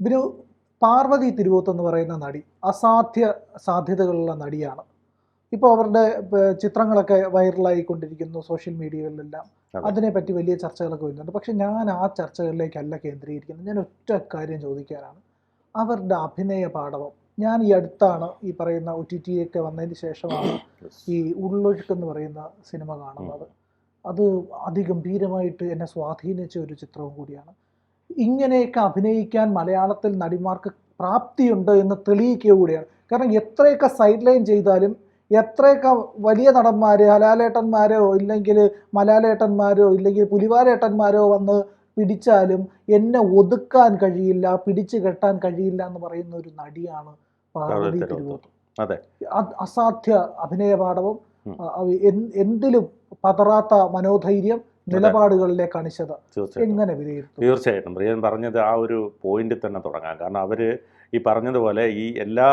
ബിനു പാർവതി തിരുവോത്ത് എന്ന് പറയുന്ന നടി അസാധ്യ സാധ്യതകളുള്ള നടിയാണ്. ഇപ്പോൾ അവരുടെ ചിത്രങ്ങളൊക്കെ വൈറലായിക്കൊണ്ടിരിക്കുന്നു സോഷ്യൽ മീഡിയകളിലെല്ലാം. അതെ. അതിനെപ്പറ്റി വലിയ ചർച്ചകളൊക്കെ വരുന്നുണ്ട്. പക്ഷെ ഞാൻ ആ ചർച്ചകളിലേക്കല്ല കേന്ദ്രീകരിക്കുന്നത്. ഞാൻ ഒറ്റ കാര്യം ചോദിക്കാനാണ്. അവരുടെ അഭിനയ പാഠവം. ഞാൻ ഈ അടുത്താണ് ഈ പറയുന്ന ഒ ടി ടി ഒക്കെ വന്നതിന് ശേഷമാണ് ഈ ഉള്ളൊഴുക്ക് എന്ന് പറയുന്ന സിനിമ കാണുന്നത്. അത് അതിഗംഭീരമായിട്ട് എന്നെ സ്വാധീനിച്ച ഒരു ചിത്രവും കൂടിയാണ്. ഇങ്ങനെയൊക്കെ അഭിനയിക്കാൻ മലയാളത്തിൽ നടിമാർക്ക് പ്രാപ്തിയുണ്ട് എന്ന് തെളിയിക്കുക കൂടിയാണ് കാരണം എത്രയൊക്കെ സൈഡ് ലൈൻ ചെയ്താലും എത്രയൊക്കെ വലിയ നടന്മാർ ഹലാലേട്ടന്മാരോ ഇല്ലെങ്കിൽ മലാലേട്ടന്മാരോ ഇല്ലെങ്കിൽ പുലിവാലേട്ടന്മാരോ വന്ന് പിടിച്ചാലും എന്നെ ഒതുക്കാൻ കഴിയില്ല പിടിച്ചു കെട്ടാൻ കഴിയില്ല എന്ന് പറയുന്ന ഒരു നടിയാണ് പാർവതി തിരുവോത്ത്. അസാധ്യ അഭിനയ എന്ത്- എന്തിലും പതറാത്ത മനോധൈര്യം നിലപാടുകളിലെ കണിശത തീർച്ചയായിട്ടും. എങ്ങനെ വിലയിരുത്തും തീർച്ചയായിട്ടും. പ്രിയൻ പറഞ്ഞത് ആ ഒരു പോയിന്റ് തന്നെ തുടങ്ങാം. കാരണം അവർ ഈ പറഞ്ഞതുപോലെ ഈ എല്ലാ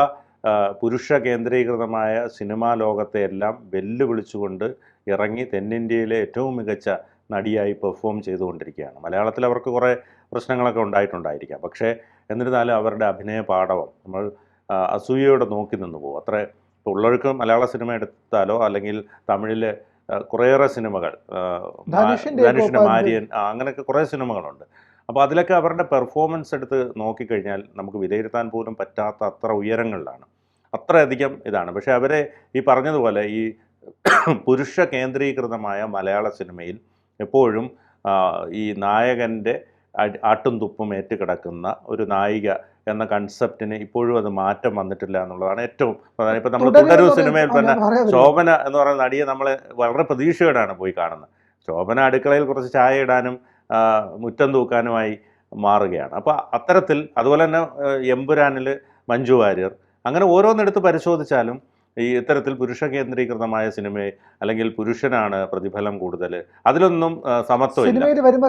പുരുഷ കേന്ദ്രീകൃതമായ സിനിമാ ലോകത്തെ എല്ലാം വെല്ലുവിളിച്ചുകൊണ്ട് ഇറങ്ങി തെന്നിന്ത്യയിലെ ഏറ്റവും മികച്ച നടിയായി പെർഫോം ചെയ്തുകൊണ്ടിരിക്കുകയാണ്. മലയാളത്തിൽ അവർക്ക് കുറേ പ്രശ്നങ്ങളൊക്കെ ഉണ്ടായിട്ടുണ്ടായിരിക്കാം. പക്ഷേ എന്നിരുന്നാലും അവരുടെ അഭിനയ പാഠവും നമ്മൾ അസൂയയോടെ നോക്കി നിന്ന് പോകും. അത്ര ഉള്ളൊഴുക്ക് മലയാള സിനിമ എടുത്താലോ അല്ലെങ്കിൽ തമിഴിലെ ആ, കുറേയേറെ സിനിമകൾ ധനുഷിന്റെ മാരിയൻ അങ്ങനെയൊക്കെ കുറേ സിനിമകളുണ്ട്. അപ്പോൾ അതിലൊക്കെ അവരുടെ പെർഫോമൻസ് എടുത്ത് നോക്കിക്കഴിഞ്ഞാൽ നമുക്ക് വിലയിരുത്താൻ പോലും പറ്റാത്ത അത്ര ഉയരങ്ങളിലാണ്. അത്രയധികം ഇതാണ്. പക്ഷേ അവരെ ഈ പറഞ്ഞതുപോലെ ഈ പുരുഷ കേന്ദ്രീകൃതമായ മലയാള സിനിമയിൽ എപ്പോഴും ഈ നായകന്റെ ആട്ടും തുപ്പും ഏറ്റുകിടക്കുന്ന ഒരു നായിക എന്ന കൺസെപ്റ്റിന് ഇപ്പോഴും അത് മാറ്റം വന്നിട്ടില്ല എന്നുള്ളതാണ് ഏറ്റവും പ്രധാനം. ഇപ്പം നമ്മൾ തുടരൂ സിനിമയിൽ തന്നെ ശോഭന എന്ന് പറയുന്ന നടിയെ നമ്മൾ വളരെ പ്രതീക്ഷയോടാണ് പോയി കാണുന്നത്. ശോഭന അടുക്കളയിൽ കുറച്ച് ചായ ഇടാനും മുറ്റം തൂക്കാനുമായി മാറുകയാണ്. അപ്പോൾ അത്തരത്തിൽ അതുപോലെ തന്നെ എമ്പുരാനിൽ മഞ്ജു വാര്യർ അങ്ങനെ ഓരോന്നെടുത്ത് പരിശോധിച്ചാലും ഈ ഇത്തരത്തിൽ പുരുഷ കേന്ദ്രീകൃതമായ സിനിമയെ അല്ലെങ്കിൽ പുരുഷനാണ് പ്രതിഫലം കൂടുതൽ അതിലൊന്നും സമത്വം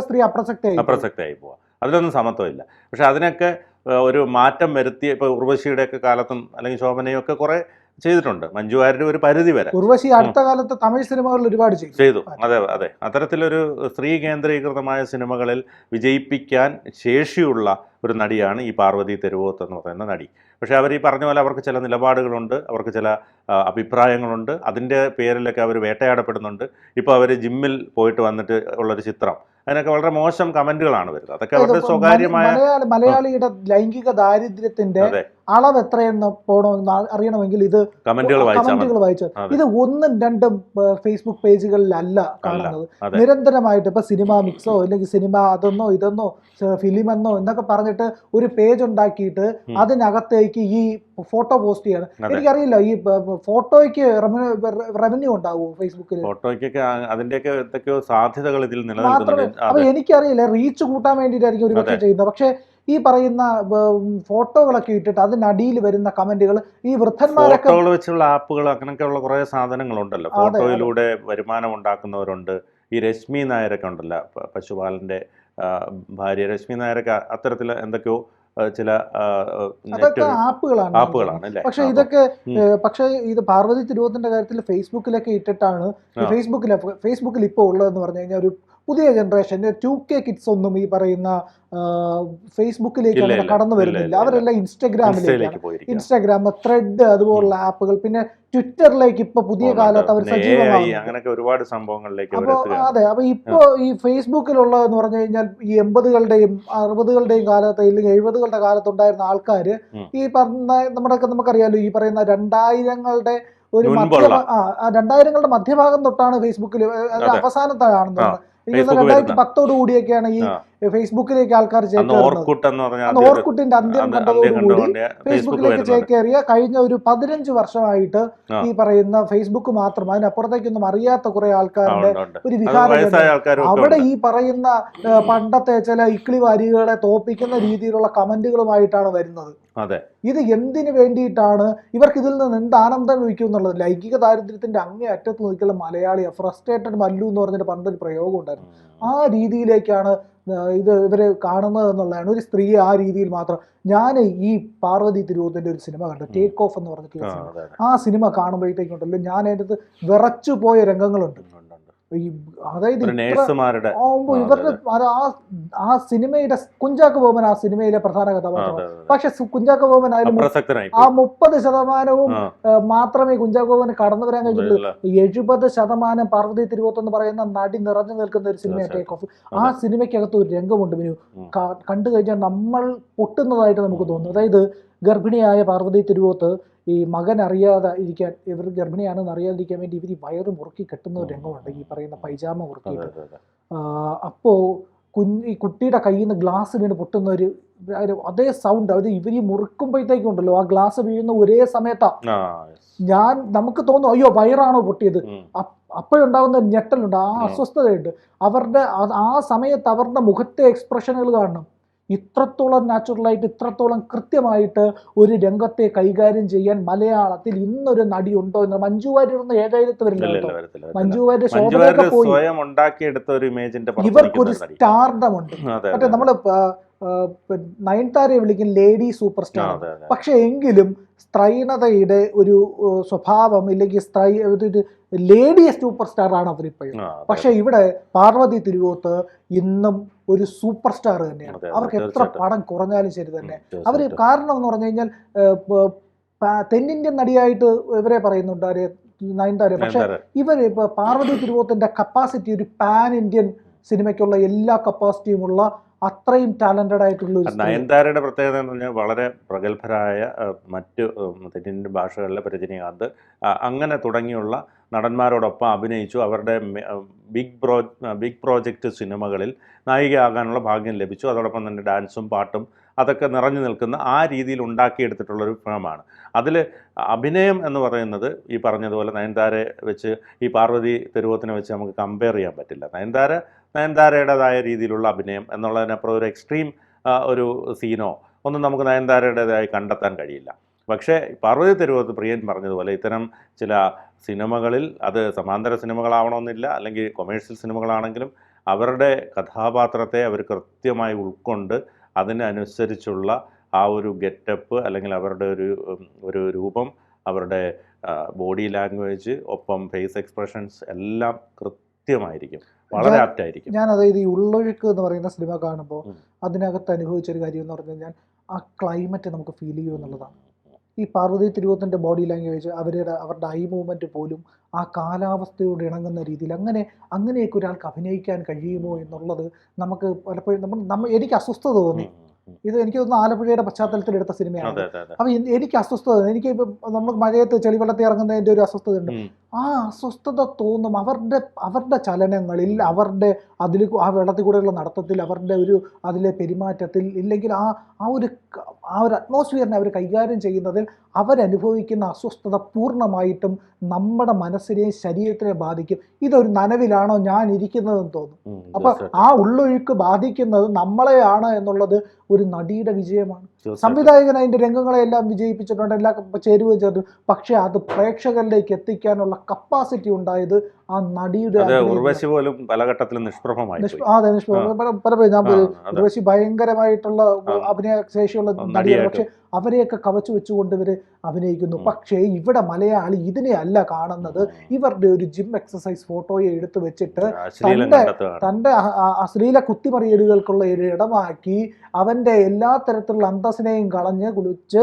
സ്ത്രീ അപ്രസക്തയായി അപ്രസക്തയായി പോവാം. അതിലൊന്നും സമത്വമില്ല. പക്ഷെ അതിനൊക്കെ ഒരു മാറ്റം വരുത്തിയ ഇപ്പോൾ ഉർവശിയുടെയൊക്കെ കാലത്തും അല്ലെങ്കിൽ ശോഭനയും ഒക്കെ കുറേ ചെയ്തിട്ടുണ്ട്. മഞ്ജു വാര്യർ ഒരു പരിധി വരെ. ഉർവശി അടുത്ത കാലത്ത് തമിഴ് സിനിമകളിൽ ഒരുപാട് ചെയ്തു. ചെയ്തു. അതെ അതെ. അത്തരത്തിലൊരു സ്ത്രീ കേന്ദ്രീകൃതമായ സിനിമകളിൽ വിജയിപ്പിക്കാൻ ശേഷിയുള്ള ഒരു നടിയാണ് ഈ പാർവതി തെരുവോത്ത് എന്ന് പറയുന്ന നടി. പക്ഷേ അവർ ഈ പറഞ്ഞ പോലെ അവർക്ക് ചില നിലപാടുകളുണ്ട് അവർക്ക് ചില അഭിപ്രായങ്ങളുണ്ട്. അതിന്റെ പേരിലൊക്കെ അവർ വേട്ടയാടപ്പെടുന്നുണ്ട്. ഇപ്പോൾ അവർ ജിമ്മിൽ പോയിട്ട് വന്നിട്ട് ഉള്ളൊരു ചിത്രം. അതിനൊക്കെ വളരെ മോശം കമന്റുകളാണ് വരുന്നത്. അതൊക്കെ അവരുടെ സ്വകാര്യമായ മലയാളി മലയാളിയുടെ ലൈംഗിക ദാരിദ്ര്യത്തിന്റെ അളവ് എത്രയെന്ന് പോകണമെന്ന് എന്ന് അറിയണമെങ്കിൽ ഇത് കമന്റുകൾ വായിച്ചു ഇത് ഒന്നും രണ്ടും ഫേസ്ബുക്ക് പേജുകളിലല്ല കാണുന്നത്. നിരന്തരമായിട്ട് ഇപ്പൊ സിനിമ മിക്സോ അല്ലെങ്കിൽ സിനിമ അതെന്നോ ഇതെന്നോ ഫിലിം എന്നോ എന്നൊക്കെ പറഞ്ഞിട്ട് ഒരു പേജ് ഉണ്ടാക്കിയിട്ട് അതിനകത്തേക്ക് ഈ ഫോട്ടോ പോസ്റ്റ് ചെയ്യണം. എനിക്കറിയില്ല ഈ ഫോട്ടോയ്ക്ക് റവന്യൂ ഉണ്ടാവുമോ ഫേസ്ബുക്കിൽ ഫോട്ടോയ്ക്കൊക്കെ എന്തൊക്കെയോ സാധ്യതകൾ ഇതിൽ നിലനിൽക്കുന്നുണ്ട്. അപ്പൊ എനിക്കറിയില്ല റീച്ച് കൂട്ടാൻ വേണ്ടിയിട്ടായിരിക്കും ഒരുപക്ഷെ ചെയ്യുന്നത്. പക്ഷേ ഈ പറയുന്ന ഫോട്ടോകളൊക്കെ ഇട്ടിട്ട് അതിനടിയിൽ വരുന്ന കമന്റുകൾ ഈ വൃദ്ധന്മാരൊക്കെ വെച്ചുള്ള ആപ്പുകൾ അങ്ങനെയൊക്കെയുള്ള കുറേ സാധനങ്ങളുണ്ടല്ലോ. ഫോട്ടോയിലൂടെ വരുമാനം ഉണ്ടാക്കുന്നവരുണ്ട്. ഈ രശ്മി നായരൊക്കെ ഉണ്ടല്ലോ പശുപാലന്റെ ഭാര്യ രശ്മി നായരൊക്കെ അത്തരത്തിൽ എന്തൊക്കെയോ ചില ആപ്പുകളാണ് ആപ്പുകളാണ് പക്ഷെ ഇതൊക്കെ പക്ഷെ ഇത് പാർവതി തിരുവോത്തിന്റെ കാര്യത്തിൽ ഫേസ്ബുക്കിലൊക്കെ ഇട്ടിട്ടാണ്. ഫേസ്ബുക്കിൽ ഫേസ്ബുക്കിൽ ഇപ്പോൾ ഉള്ളതെന്ന് പറഞ്ഞു കഴിഞ്ഞാൽ ഒരു പുതിയ ജനറേഷൻ ടു കെ കിഡ്സ് ഒന്നും ഈ പറയുന്ന ഫേസ്ബുക്കിലേക്ക് അങ്ങനെ കടന്നു വരുന്നില്ല. അവരെല്ലാം ഇൻസ്റ്റഗ്രാമിലേക്കാണ് പോയിരിക്കുക ഇൻസ്റ്റാഗ്രാം ത്രെഡ് അതുപോലുള്ള ആപ്പുകൾ. പിന്നെ ട്വിറ്ററിലേക്ക് ഇപ്പൊ പുതിയ കാലത്ത് അവർ സജീവമാണ് AI ഒരുപാട് സംഭവങ്ങളിലേക്ക് അപ്പൊ അതെ അപ്പൊ ഇപ്പൊ ഈ ഫേസ്ബുക്കിലുള്ള എന്ന് പറഞ്ഞു കഴിഞ്ഞാൽ ഈ എൺപതുകളുടെയും അറുപതുകളുടെയും കാലത്ത് അല്ലെങ്കിൽ എഴുപതുകളുടെ കാലത്തുണ്ടായിരുന്ന ഉണ്ടായിരുന്ന ആൾക്കാർ ഈ പറഞ്ഞ നമ്മുടെ നമുക്കറിയാലോ ഈ പറയുന്ന രണ്ടായിരങ്ങളുടെ ഒരു. മധ്യ രണ്ടായിരങ്ങളുടെ മധ്യഭാഗം തൊട്ടാണ് ഫേസ്ബുക്കിൽ അതെ. രണ്ടായിരത്തി. പത്തോടു കൂടിയൊക്കെയാണ് ഈ. ഫേസ്ബുക്കിലേക്ക് ആൾക്കാർ ചേക്കേറുന്നത്. ഓർക്കുട്ടിന്റെ അന്ത്യം കണ്ടതോടുകൂടി ഫേസ്ബുക്കിലേക്ക് ചേക്കേറിയ കഴിഞ്ഞ ഒരു പതിനഞ്ച് വർഷമായിട്ട് ഈ പറയുന്ന ഫേസ്ബുക്ക് മാത്രം അതിനപ്പുറത്തേക്കൊന്നും അറിയാത്ത കുറെ ആൾക്കാരുടെ. ഒരു വികാരം അവിടെ ഈ പറയുന്ന പണ്ടത്തെ ചില ഇക്ലി വാരികളെ തോപ്പിക്കുന്ന രീതിയിലുള്ള കമന്റുകളുമായിട്ടാണ് വരുന്നത്. അതെ. ഇത് എന്തിനു വേണ്ടിയിട്ടാണ്? ഇവർക്ക് ഇതിൽ നിന്ന് എന്ത് ആനന്ദം ലഭിക്കും എന്നുള്ളത് ലൈംഗിക ദാരിദ്ര്യത്തിന്റെ അങ്ങേ അറ്റത്ത് നിൽക്കുന്ന മലയാളിയെ ഫ്രസ്ട്രേറ്റഡ് മല്ലു എന്ന് പറഞ്ഞൊരു പണ്ടൊരു പ്രയോഗം ഉണ്ടായിരുന്നു. ആ രീതിയിലേക്കാണ് ഇത് ഇവരെ കാണുന്നത് എന്നുള്ളതാണ് ഒരു സ്ത്രീ ആ രീതിയിൽ മാത്രം ഞാൻ ഈ പാർവതി തിരുവോത്തിന്റെ ഒരു സിനിമ കണ്ടു. ടേക്ക് ഓഫ് എന്ന് പറഞ്ഞിട്ടുള്ള ആ, സിനിമ. ആ സിനിമ കാണുമ്പോഴത്തേക്കുണ്ടല്ലോ ഞാൻ അതിനകത്ത് വിറച്ചു പോയ രംഗങ്ങളുണ്ട്. ഈ അതായത് ഇവരുടെ ആ ആ സിനിമയുടെ കുഞ്ചാക്ക ബോബൻ ആ സിനിമയിലെ പ്രധാന കഥാപാത്രമാണ്. പക്ഷെ കുഞ്ചാക്ക ബോമൻ ബോബൻ അതിൽ ആ മുപ്പത് ശതമാനവും മാത്രമേ കുഞ്ചാക്ക ബോമൻ കടന്നു വരാൻ കഴിഞ്ഞിട്ടുള്ളൂ. എഴുപത് ശതമാനം പാർവതി തിരുവോത്ത് എന്ന് പറയുന്ന നടി നിറഞ്ഞു നിൽക്കുന്ന ഒരു സിനിമയാണ് ടേക്ക് ഓഫ് ആ സിനിമയ്ക്കകത്ത് ഒരു രംഗമുണ്ട് മിനു. കണ്ടു കഴിഞ്ഞാൽ നമ്മൾ പൊട്ടുന്നതായിട്ട് നമുക്ക് തോന്നുന്നു അതായത് ഗർഭിണിയായ പാർവതി തിരുവോത്ത് ഈ മകൻ അറിയാതെ ഇരിക്കാൻ ഇവർ ഗർഭിണിയാണെന്ന് അറിയാതിരിക്കാൻ വേണ്ടി ഇവർ ഈ വയറ് മുറുക്കി കെട്ടുന്ന ഒരു രംഗമുണ്ട് ഈ പറയുന്ന പൈജാമ മുറുക്കി അപ്പോ. അപ്പോൾ കുഞ്ഞ് ഈ കുട്ടിയുടെ കയ്യിൽ നിന്ന് ഗ്ലാസ് വീണ് പൊട്ടുന്ന ഒരു അതേ സൗണ്ട് അവർ ഇവർ ഈ മുറുക്കുമ്പോഴത്തേക്കും ഉണ്ടല്ലോ ആ ഗ്ലാസ് വീഴുന്ന ഒരേ സമയത്താ. ഞാൻ നമുക്ക് തോന്നും അയ്യോ വയറാണോ പൊട്ടിയത്. അപ്പോഴുണ്ടാകുന്ന ഞെട്ടലുണ്ട് ആ. അസ്വസ്ഥതയുണ്ട്. അവരുടെ ആ സമയത്ത് അവരുടെ മുഖത്തെ എക്സ്പ്രഷനുകൾ കാണണം. ഇത്രത്തോളം നാച്ചുറലായിട്ട് ഇത്രത്തോളം കൃത്യമായിട്ട് ഒരു രംഗത്തെ കൈകാര്യം ചെയ്യാൻ മലയാളത്തിൽ ഇന്നൊരു നടി ഉണ്ടോ എന്ന് മഞ്ജു വാര്യർ ഒന്നും ഏഴായിരത്ത് വരില്ല. മഞ്ജു വാര്യർ മഞ്ജു ശോഭനയൊക്കെ പോയി. ഇവർക്കൊരു സ്റ്റാർഡമുണ്ട്. മറ്റേ നമ്മൾ നയൻതാരയെ വിളിക്കും ലേഡി സൂപ്പർ സ്റ്റാർ. പക്ഷെ എങ്കിലും സ്ത്രൈണതയുടെ ഒരു സ്വഭാവം ഇല്ലെങ്കിൽ സ്ത്രൈ ഒരു ലേഡി സൂപ്പർ സ്റ്റാർ ആണ് അവരിപ്പോഴും. പക്ഷെ ഇവിടെ പാർവതി തിരുവോത്ത് ഇന്നും ഒരു സൂപ്പർ സ്റ്റാർ തന്നെയാണ് അവർക്ക് എത്ര പണം കുറഞ്ഞാലും ശരി തന്നെ. അവർ അവർ കാരണം എന്ന് പറഞ്ഞു കഴിഞ്ഞാൽ തെന്നിന്ത്യൻ നടിയായിട്ട് ഇവരെ പറയുന്നുണ്ട് ആര് നയൻതാര. പക്ഷെ. ഇവർ ഇപ്പൊ പാർവതി തിരുവോത്തിന്റെ കപ്പാസിറ്റി ഒരു പാൻ ഇന്ത്യൻ സിനിമയ്ക്കുള്ള എല്ലാ കപ്പാസിറ്റിയും ഉള്ള അത്രയും ടാലന്റഡ് ആയിട്ടുള്ള. നയൻതാരയുടെ പ്രത്യേകത എന്ന് പറഞ്ഞാൽ വളരെ പ്രഗത്ഭരായ മറ്റ് തെറ്റിന്റെ ഭാഷകളിലെ രജനീകാന്ത് അങ്ങനെ തുടങ്ങിയുള്ള നടന്മാരോടൊപ്പം അഭിനയിച്ചു. അവരുടെ ബിഗ് പ്രോ ബിഗ് പ്രോജക്റ്റ് സിനിമകളിൽ നായികയാകാനുള്ള ഭാഗ്യം ലഭിച്ചു. അതോടൊപ്പം തന്നെ ഡാൻസും പാട്ടും അതൊക്കെ നിറഞ്ഞു നിൽക്കുന്ന ആ രീതിയിൽ ഉണ്ടാക്കിയെടുത്തിട്ടുള്ളൊരു ഫിലിമാണ്. അതിൽ അഭിനയം എന്ന് പറയുന്നത് ഈ പറഞ്ഞതുപോലെ നയൻതാരെ വെച്ച് ഈ പാർവതി തെരുവത്തിനെ വെച്ച് നമുക്ക് കമ്പയർ ചെയ്യാൻ പറ്റില്ല. നയൻതാര നയൻതാരയുടേതായ രീതിയിലുള്ള അഭിനയം എന്നുള്ളതിനപ്പുറം ഒരു എക്സ്ട്രീം ഒരു സീനോ ഒന്നും നമുക്ക് നയൻതാരയുടേതായി കണ്ടെത്താൻ കഴിയില്ല. പക്ഷേ പാർവതി തെരുവത്ത് പ്രിയൻ പറഞ്ഞതുപോലെ ഇത്തരം ചില സിനിമകളിൽ അത് സമാന്തര സിനിമകളാവണമെന്നില്ല അല്ലെങ്കിൽ കൊമേഴ്ഷ്യൽ സിനിമകളാണെങ്കിലും അവരുടെ കഥാപാത്രത്തെ അവർ കൃത്യമായി ഉൾക്കൊണ്ട് അതിനനുസരിച്ചുള്ള ആ ഒരു ഗെറ്റപ്പ് അല്ലെങ്കിൽ അവരുടെ ഒരു ഒരു രൂപം അവരുടെ ബോഡി ലാംഗ്വേജ് ഒപ്പം ഫേസ് എക്സ്പ്രഷൻസ് എല്ലാം കൃത്യമായിരിക്കും. വളരെ ആപ്റ്റായിരിക്കും ഞാൻ അതായത് ഈ ഉള്ളൊഴുക്ക് എന്ന് പറയുന്ന സിനിമ കാണുമ്പോൾ അതിനകത്ത് അനുഭവിച്ച ഒരു കാര്യം എന്ന് പറഞ്ഞു കഴിഞ്ഞാൽ ആ ക്ലൈമറ്റ് നമുക്ക് ഫീൽ ചെയ്യും എന്നുള്ളതാണ്. ഈ പാർവതി തിരുവോത്തിന്റെ ബോഡി ലാംഗ്വേജ് അവരുടെ അവരുടെ ഐ മൂവ്മെന്റ് പോലും ആ കാലാവസ്ഥയോട് ഇണങ്ങുന്ന രീതിയിൽ അങ്ങനെ അങ്ങനെയൊക്കെ ഒരാൾക്ക് അഭിനയിക്കാൻ കഴിയുമോ എന്നുള്ളത് നമുക്ക് പലപ്പോഴും നമ്മൾ നമ്മ എനിക്ക് അസ്വസ്ഥത തോന്നി. ഇത് എനിക്ക് തോന്നുന്നു ആലപ്പുഴയുടെ പശ്ചാത്തലത്തിൽ എടുത്ത സിനിമയാണ്. അപ്പോൾ എനിക്ക് അസ്വസ്ഥത എനിക്ക് ഇപ്പം നമ്മൾ മഴയത്ത് ചെളിവെള്ളത്തിൽ ഇറങ്ങുന്നതിന്റെ ഒരു അസ്വസ്ഥത ഉണ്ട്. ആ അസ്വസ്ഥത തോന്നും. അവരുടെ അവരുടെ ചലനങ്ങളിൽ അവരുടെ അതിൽ ആ വെള്ളത്തിൽ കൂടെയുള്ള നടത്തത്തിൽ അവരുടെ ഒരു അതിലെ പെരുമാറ്റത്തിൽ ഇല്ലെങ്കിൽ ആ ആ ഒരു ആ ഒരു അറ്റ്മോസ്ഫിയറിനെ അവർ കൈകാര്യം ചെയ്യുന്നതിൽ അവരനുഭവിക്കുന്ന അസ്വസ്ഥത പൂർണമായിട്ടും നമ്മുടെ മനസ്സിനെയും ശരീരത്തിനെയും ബാധിക്കും. ഇതൊരു നനവിലാണോ ഞാൻ ഇരിക്കുന്നതെന്ന് തോന്നും. അപ്പൊ ആ ഉള്ളൊഴുക്ക് ബാധിക്കുന്നത് നമ്മളെയാണ് എന്നുള്ളത് ഒരു നടിയുടെ വിജയമാണ്. സംവിധായകൻ അതിന്റെ രംഗങ്ങളെല്ലാം വിജയിപ്പിച്ചിട്ടുണ്ട്. എല്ലാ ചേരുവ ചേർത്ത് പക്ഷെ അത് പ്രേക്ഷകരിലേക്ക് എത്തിക്കാനുള്ള കപ്പാസിറ്റി ഉണ്ടായത് ആ നടിയുടെ. ഉർവശി പോലും പല ഘട്ടത്തിലും നിഷ്പ്രഭമായി അതെ നിഷ്പ്രഭം. പല- ഞാൻ ഉർവശി ഭയങ്കരമായിട്ടുള്ള അഭിനയ ശേഷിയുള്ള നടിയാണ് പക്ഷെ അവരെയൊക്കെ കവച്ചു വെച്ചുകൊണ്ട് ഇവർ അഭിനയിക്കുന്നു. പക്ഷേ ഇവിടെ മലയാളി ഇതിനെയല്ല കാണുന്നത്. ഇവരുടെ ഒരു ജിം എക്സസൈസ് ഫോട്ടോയെ എടുത്തു വെച്ചിട്ട് തന്റെ തന്റെ അശ്ലീല കുത്തിമറിയലുകൾക്കുള്ള ഒരു ഇടമാക്കി അവന്റെ എല്ലാ തരത്തിലുള്ള അന്തസ്സിനെയും കളഞ്ഞ് കുളിച്ച്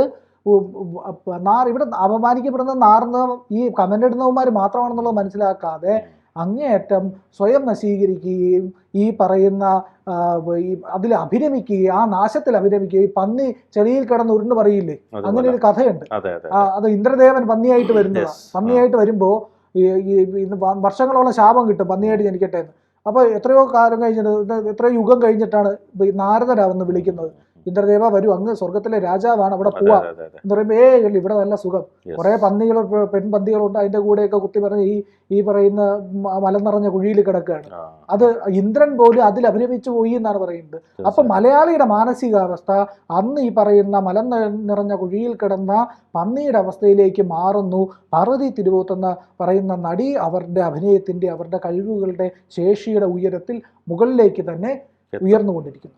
നാർ ഇവിടെ അപമാനിക്കപ്പെടുന്ന നാർന്ന ഈ കമന്റ് ഇടുന്നവന്മാർ മാത്രമാണെന്നുള്ളത് മനസ്സിലാക്കാതെ അങ്ങേയറ്റം സ്വയം നശീകരിക്കുകയും ഈ പറയുന്ന ഈ അതിൽ അഭിരമിക്കുകയും ആ നാശത്തിൽ അഭിരമിക്കുകയും ഈ പന്നി ചെളിയിൽ കിടന്ന് ഉരുണ്ട് പറയില്ലേ? അങ്ങനെ ഒരു കഥയുണ്ട്. അതെ ഇന്ദ്രദേവൻ പന്നിയായിട്ട് വരുന്നതാണ് പന്നിയായിട്ട് വരുമ്പോൾ ഈ വർഷങ്ങളോളം ശാപം കിട്ടും പന്നിയായിട്ട് ജനിക്കട്ടെ എന്ന്. അപ്പോൾ എത്രയോ കാലം കഴിഞ്ഞിട്ട് എത്രയോ യുഗം കഴിഞ്ഞിട്ടാണ് ഈ നാരദരാവെന്ന് വിളിക്കുന്നത്. ഇന്ദ്രദേവ വരൂ അങ്ങ് സ്വർഗത്തിലെ രാജാവാണ് അവിടെ പോവാ എന്ന് പറയുമ്പോൾ ഏ ഇല്ല, ഇവിടെ നല്ല സുഖം. കുറെ പന്നികൾ പെൺപന്തികളുണ്ട് അതിന്റെ കൂടെയൊക്കെ കുത്തി പറഞ്ഞ് ഈ ഈ പറയുന്ന മലം നിറഞ്ഞ കുഴിയിൽ കിടക്കുകയാണ്. അത് ഇന്ദ്രൻ പോലും അതിൽ അഭിരമിച്ചു പോയി എന്നാണ് പറയുന്നത്. അപ്പൊ മലയാളിയുടെ മാനസികാവസ്ഥ അന്ന് ഈ പറയുന്ന മലം നിറഞ്ഞ കുഴിയിൽ കിടന്ന പന്നിയുടെ അവസ്ഥയിലേക്ക് മാറുന്നു. പാർവതി തിരുവോത്തെന്ന് പറയുന്ന നടി അവരുടെ അഭിനയത്തിന്റെ അവരുടെ കഴിവുകളുടെ ശേഷിയുടെ ഉയരത്തിൽ മുകളിലേക്ക് തന്നെ ഉയർന്നുകൊണ്ടിരിക്കുന്നു.